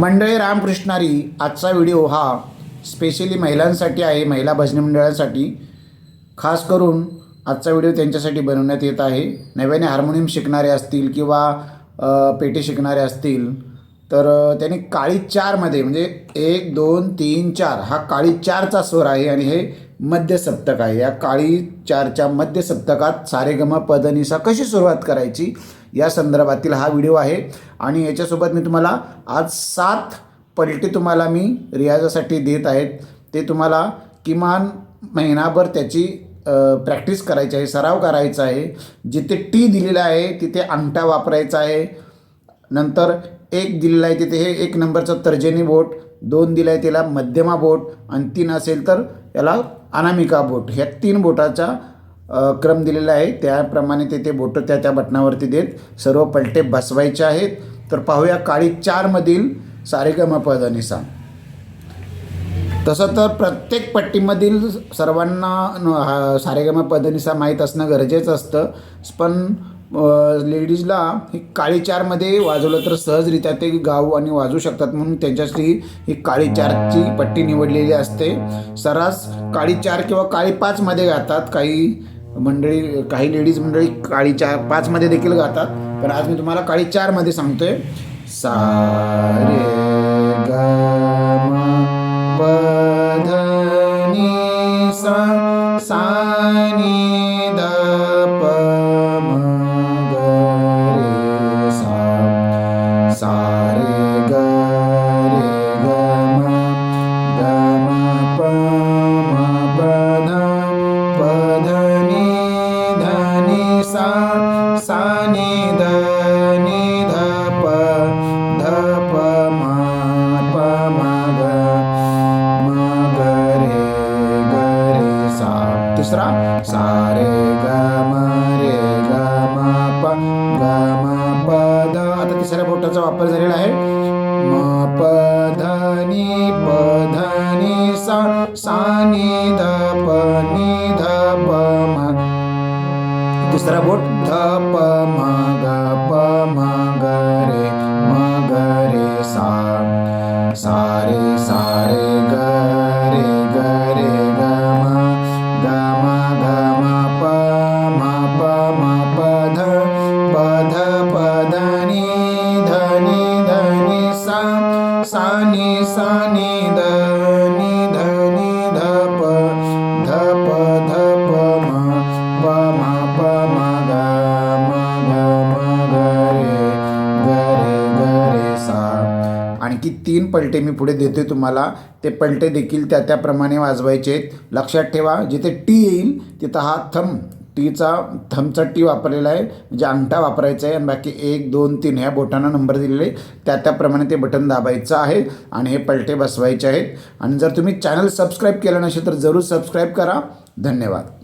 मंडळी रामकृष्णारी आजचा व्हिडिओ हा स्पेशली महिलांसाठी आहे महिला भजनी मंडळांसाठी. खास करून आजचा व्हिडिओ त्यांच्यासाठी बनवण्यात येत आहे. नव्याने हार्मोनियम शिकणारे असतील किंवा पेटी शिकणारे असतील तर त्यांनी काळी चारमध्ये म्हणजे एक दोन तीन चार हा काळी चारचा स्वर आहे आणि हे मध्य सप्तक आहे. या काळी चारच्या मध्य सप्तकात सारेगम पदनिसा कशी सुरुवात करायची? या संदर्भातील हा व्हिडिओ आहे. आणि याच्यासोबत मी तुम्हाला आज सात पलटी तुम्हाला मी रियाजासाठी देत आहेत. ते तुम्हाला किमान महिनाभर त्याची प्रॅक्टिस करायची आहे सराव करायचा आहे. जिथे टी दिलेला आहे तिथे अंगठा वापरायचा आहे. नंतर एक दिलेला आहे तिथे हे एक नंबरचं तर्जनी बोट दोन दिलं आहे त्याला मध्यमा बोट आणि तीन असेल तर याला अनामिका बोट. ह्या तीन बोटाचा क्रम दिलेला आहे. त्याप्रमाणे ते ते बोटं त्या त्या बटनावरती देत सर्व पलटे बसवायचे आहेत. तर पाहूया काळी चारमधील सारेगम पदनिसा तसं तर प्रत्येक पट्टीमधील सर्वांना सारेगम पदनिसा माहीत असणं गरजेचं असतं. पण लेडीजला ही काळी चारमध्ये वाजवलं तर सहजरित्या ते गाऊ आणि वाजू शकतात. म्हणून त्यांच्यासाठी ही काळी चारची पट्टी निवडलेली असते. सरास काळी चार किंवा काळी पाचमध्ये गातात. काही मंडळी काही लेडीज मंडळी काळी चार पाचमध्ये देखील गातात. पण आज मी तुम्हाला काळी चारमध्ये सांगतोय. सा रे ग म प ध सा सा सा सा नि ध नि ध प ध प म प ग म ग रे ग रे सा तिसरा सा रे ग म रे ग प ग म प द. आता तिसऱ्या बोटाचा वापर झालेला आहे. म प ध नि प ध नि सा सा नि ध प नि ध प म दुसरा बोट. ध प म ग प म ग रे म ग रे सा. सा रे सा रे ग रे ग रे ग म ग म ग म प म प म प ध प ध प ध नि ध नि ध नि सा. सा नि सा नि ध आणखी तीन पलटे मी पुढे देतोय तुम्हाला. ते पलटे देखील त्या त्याप्रमाणे वाजवायचे आहेत. लक्षात ठेवा जिथे टी येईल तिथं हा थम टीचा थमचा टी वापरलेला आहे. म्हणजे अंगठा वापरायचा आहे आणि बाकी एक दोन तीन ह्या बोटांना नंबर दिलेले आहे. त्या त्याप्रमाणे ते बटन दाबायचं आहे आणि हे पलटे बसवायचे आहेत. आणि जर तुम्ही चॅनल सबस्क्राईब केलं नसेल तर जरूर सबस्क्राईब करा. धन्यवाद.